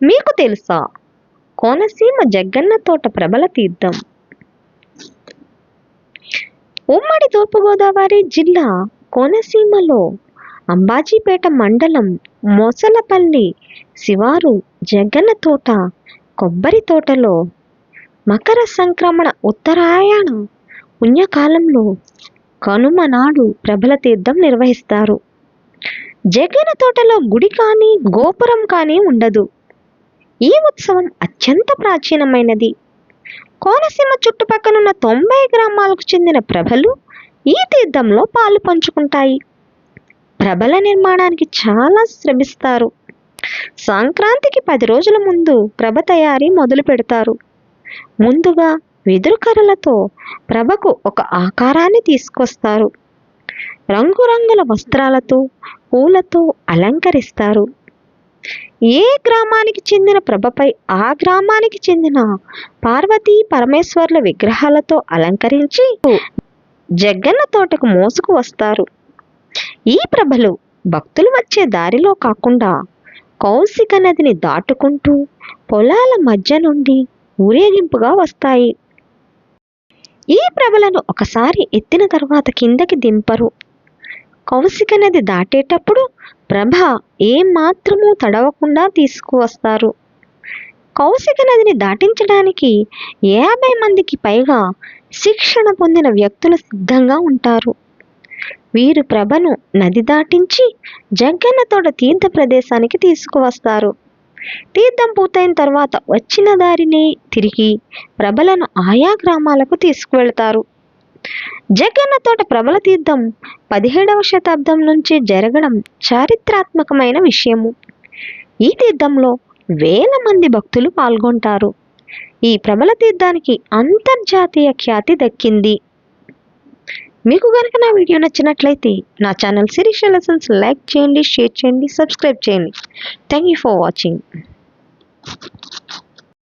మీకు తెలుసా? కోనసీమ జగ్గన్న తోట ప్రబల తీర్థం. ఉమ్మడి తూర్పుగోదావరి జిల్లా కోనసీమలో అంబాజీపేట మండలం మొసలపల్లి శివారు జగ్గన్న తోట కొబ్బరి తోటలో మకర సంక్రమణ ఉత్తరాయణ పుణ్యకాలంలో కనుమ నాడు ప్రబల తీర్థం నిర్వహిస్తారు. జగన తోటలో గుడి కానీ గోపురం కానీ ఉండదు. ఈ ఉత్సవం అత్యంత ప్రాచీనమైనది. కోనసీమ చుట్టుపక్కనున్న తొంభై గ్రామాలకు చెందిన ప్రభలు ఈ తీర్థంలో పాలు పంచుకుంటాయి. ప్రభల నిర్మాణానికి చాలా శ్రమిస్తారు. సంక్రాంతికి పది రోజుల ముందు ప్రభ తయారీ మొదలు పెడతారు. ముందుగా వెదురు కర్రలతో ప్రభకు ఒక ఆకారాన్ని తీసుకొస్తారు. రంగురంగుల వస్త్రాలతో పూలతో అలంకరిస్తారు. ఏ గ్రామానికి చెందిన ప్రభపై ఆ గ్రామానికి చెందిన పార్వతీ పరమేశ్వర్ల విగ్రహాలతో అలంకరించి జగ్గన్న తోటకు మోసుకు వస్తారు. ఈ ప్రభలు భక్తులు వచ్చే దారిలో కాకుండా కౌశిక నదిని దాటుకుంటూ పొలాల మధ్య నుండి ఊరేగింపుగా వస్తాయి. ఈ ప్రభలను ఒకసారి ఎత్తిన తర్వాత కిందకి దింపరు. కౌశిక నది దాటేటప్పుడు ప్రభ ఏమాత్రమూ తడవకుండా తీసుకువస్తారు. కౌశిక నదిని దాటించడానికి యాభై మందికి పైగా శిక్షణ పొందిన వ్యక్తులు సిద్ధంగా ఉంటారు. వీరు ప్రభను నది దాటించి జగ్గన్నతోడ తీర్థ ప్రదేశానికి తీసుకువస్తారు. తీర్థం పూర్తయిన తర్వాత వచ్చిన దారిని తిరిగి ప్రభలను ఆయా గ్రామాలకు తీసుకువెళ్తారు. జగన్న తోట ప్రబల తీర్థం పదిహేడవ శతాబ్దం నుంచి జరగడం చారిత్రాత్మకమైన విషయము. ఈ తీర్థంలో వేల మంది భక్తులు పాల్గొంటారు. ఈ ప్రబల తీర్థానికి అంతర్జాతీయ ఖ్యాతి దక్కింది. మీకు కనుక నా వీడియో నచ్చినట్లయితే నా ఛానల్ శిరీష లెసన్స్ లైక్ చేయండి షేర్ చేయండి సబ్స్క్రైబ్ చేయండి. Thank you for watching.